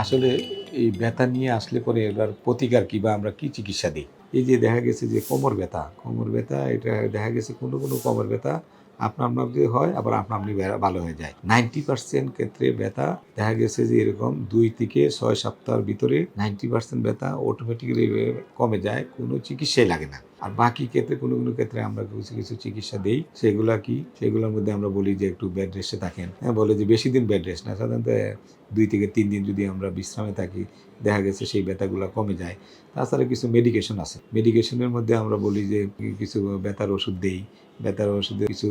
আসলে এই ব্যথা নিয়ে আসলে পরে এবার প্রতিকার কি বা আমরা কি চিকিৎসা দিই? এই যে দেখা গেছে যে কোমর ব্যথা কোমর ব্যথা, এটা দেখা গেছে কোনো কোনো কোমর ব্যথা আপনা আপনাকে হয়, আবার আপনা আপনি ভালো হয়ে যায়। নাইনটি পার্সেন্ট ক্ষেত্রে ব্যথা, দেখা গেছে যে এরকম দুই থেকে ছয় সপ্তাহের ভিতরে নাইনটি পার্সেন্ট ব্যথা অটোমেটিক্যালি কমে যায়, কোনো চিকিৎসাই লাগে না। আর বাকি ক্ষেত্রে কোনো কোনো ক্ষেত্রে আমরা কিছু কিছু চিকিৎসা দিই, সেগুলা কি? সেগুলোর মধ্যে আমরা বলি যে একটু বেড রেস্টে থাকেন। হ্যাঁ বলে যে বেশি দিন বেড রেস্ট না। সাধারণত দুই থেকে তিন দিন যদি আমরা বিশ্রামে থাকি, দেখা গেছে সেই ব্যথাগুলো কমে যায়। তাছাড়া কিছু মেডিকেশন আছে। মেডিকেশনের মধ্যে আমরা বলি যে কিছু ব্যথার ওষুধ দেই। ব্যথার ওষুধে কিছু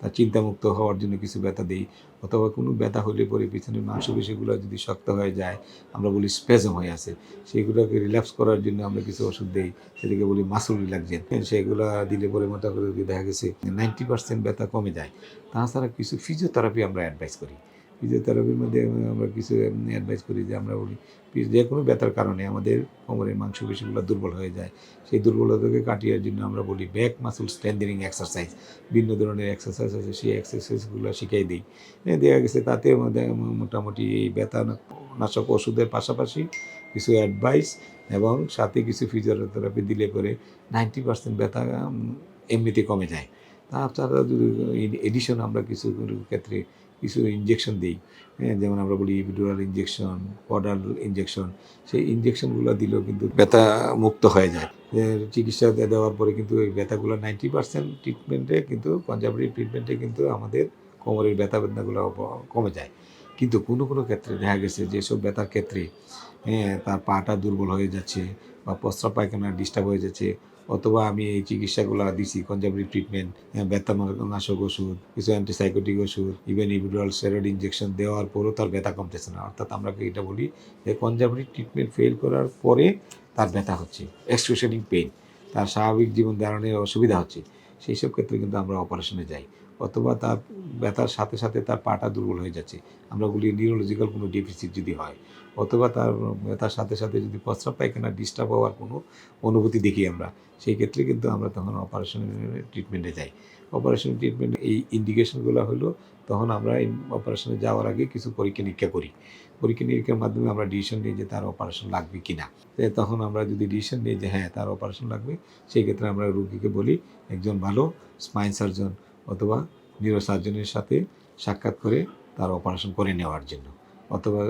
তার চিন্তামুক্ত হওয়ার জন্য কিছু ব্যথা দিই। অথবা কোনো ব্যথা হলে পরে পিছনের মাংসপেশিগুলো যদি শক্ত হয়ে যায়, আমরা বলি স্পেজম হয়ে আছে সেইগুলোকে রিল্যাক্স করার জন্য আমরা কিছু ওষুধ দিই সেদিকে বলি মাসুল রিল্যাক্সেন সেগুলো দিলে পরে মোটামুটি দেখা গেছে নাইনটি পার্সেন্ট ব্যথা কমে যায়। তাছাড়া কিছু ফিজিওথেরাপি আমরা অ্যাডভাইস করি। ফিজিওথেরাপির মধ্যে আমরা কিছু অ্যাডভাইস করি যে আমরা বলি যে কোনো ব্যথার কারণে আমাদের কোমরের মাংসপেশিগুলো দুর্বল হয়ে যায়। সেই দুর্বলতাকে কাটিয়ে জন্য আমরা বলি ব্যাক মাসুল স্ট্রেন্থেনিং এক্সারসাইজ বিভিন্ন ধরনের এক্সারসাইজ আছে, সেই এক্সারসাইজগুলো শিখিয়ে দিই। এ দেখা গেছে তাতে আমাদের মোটামুটি এই ব্যথা নাশক ওষুধের পাশাপাশি কিছু অ্যাডভাইস এবং সাথে কিছু ফিজিওথেরাপি দিলে পরে নাইনটি পার্সেন্ট ব্যথা এমনিতে কমে যায়। তাছাড়া এডিশন আমরা কিছু ক্ষেত্রে কিছু ইঞ্জেকশন দিই হ্যাঁ যেমন আমরা বলি ইপিডুরাল ইঞ্জেকশন পডাল ইঞ্জেকশন সেই ইঞ্জেকশনগুলো দিলেও কিন্তু ব্যথা মুক্ত হয়ে যায়। চিকিৎসা দেওয়ার পরে কিন্তু এই ব্যথাগুলো নাইনটি পার্সেন্ট ট্রিটমেন্টে কিন্তু কনজারভেটিভ ট্রিটমেন্টে কিন্তু আমাদের কোমরের ব্যথা বেদনাগুলো কমে যায়। কিন্তু কোনো কোনো ক্ষেত্রে দেখা গেছে যেসব ব্যথার ক্ষেত্রে হ্যাঁ তার পাটা দুর্বল হয়ে যাচ্ছে বা প্রস্রাব পায়খানা ডিস্টার্ব হয়ে যাচ্ছে অথবা আমি এই চিকিৎসাগুলো দিছি কনজারভেটিভ ট্রিটমেন্ট ব্যথা নাশক ওষুধ, কিছু অ্যান্টিসাইকোটিক ওষুধ ইভেন ইভিডুয়াল স্টেরয়েড ইঞ্জেকশন দেওয়ার পরও তার ব্যথা কমতেছে না। অর্থাৎ আমরা এটা বলি যে কনজারভেটিভ ট্রিটমেন্ট ফেল করার পরে তার ব্যথা হচ্ছে এক্সক্রুশনিং পেইন তার স্বাভাবিক জীবন ধারণের অসুবিধা হচ্ছে। সেই সব ক্ষেত্রে কিন্তু আমরা অপারেশনে যাই, অথবা তার ব্যথার সাথে সাথে তার পাটা দুর্বল হয়ে যাচ্ছে। আমরা বলি নিউরোলজিক্যাল কোনো ডেফিসিট যদি হয় অথবা তার ব্যথার সাথে সাথে যদি প্রস্রাব পায়খানা ডিস্টার্ব হওয়ার কোনো অনুভূতি দেখি আমরা, সেই ক্ষেত্রে কিন্তু আমরা তখন অপারেশনের ট্রিটমেন্টে যাই। অপারেশন ট্রিটমেন্ট এই ইন্ডিকেশনগুলো হলো, তখন আমরা এই অপারেশনে যাওয়ার আগে কিছু পরীক্ষা নিরীক্ষা করি। পরীক্ষা নিরীক্ষার মাধ্যমে আমরা ডিসিশন নিই যে তার অপারেশন লাগবে কি না তখন আমরা যদি ডিসিশন নিই যে হ্যাঁ তার অপারেশন লাগবে, সেই ক্ষেত্রে আমরা রুগীকে বলি, একজন ভালো স্পাইন সার্জন অথবা নিউরো সার্জনের সাথে সাক্ষাৎ করে তার অপারেশন করে নেওয়ার জন্য। অথবা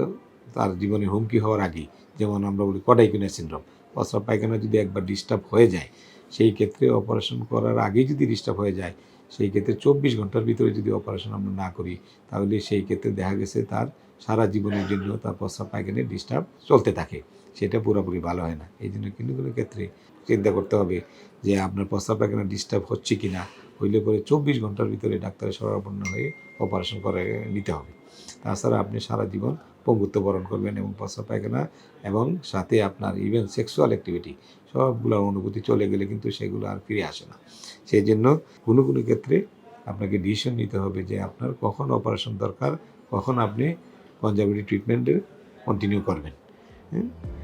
তার জীবনে হুমকি হওয়ার আগেই, যেমন আমরা বলি কডাইকুনের সিনড্রোম। প্রস্রাব পায়খানা যদি একবার ডিস্টার্ব হয়ে যায়, সেই ক্ষেত্রে অপারেশন করার আগেই যদি ডিস্টার্ব হয়ে যায়, সেই ক্ষেত্রে চব্বিশ ঘণ্টার ভিতরে যদি অপারেশন আমরা না করি, তাহলে সেই ক্ষেত্রে দেখা গেছে তার সারা জীবনের জন্য তার প্রস্রাব পায়খানায় ডিস্টার্ব চলতে থাকে। সেটা পুরোপুরি ভালো হয় না। এই জন্য কিন্তু কোনো ক্ষেত্রে চিন্তা করতে হবে যে আপনার প্রস্রাব পায়খানা ডিস্টার্ব হচ্ছে কি না হইলে পরে চব্বিশ ঘণ্টার ভিতরে ডাক্তারের শরণাপন্ন হয়ে অপারেশন করে নিতে হবে। তাছাড়া আপনি সারা জীবন পঙ্গুত্ব বরণ করবেন এবং প্রস্রাব পায়খানা এবং সাথে আপনার ইভেন সেক্সুয়াল অ্যাক্টিভিটি সবগুলো অনুভূতি চলে গেলে কিন্তু সেগুলো আর ফিরে আসে না। সেই জন্য কোনো কোনো ক্ষেত্রে আপনাকে ডিসিশন নিতে হবে যে আপনার কখন অপারেশন দরকার, কখন আপনি কনজারভেটিভ ট্রিটমেন্টের কন্টিনিউ করবেন। হ্যাঁ?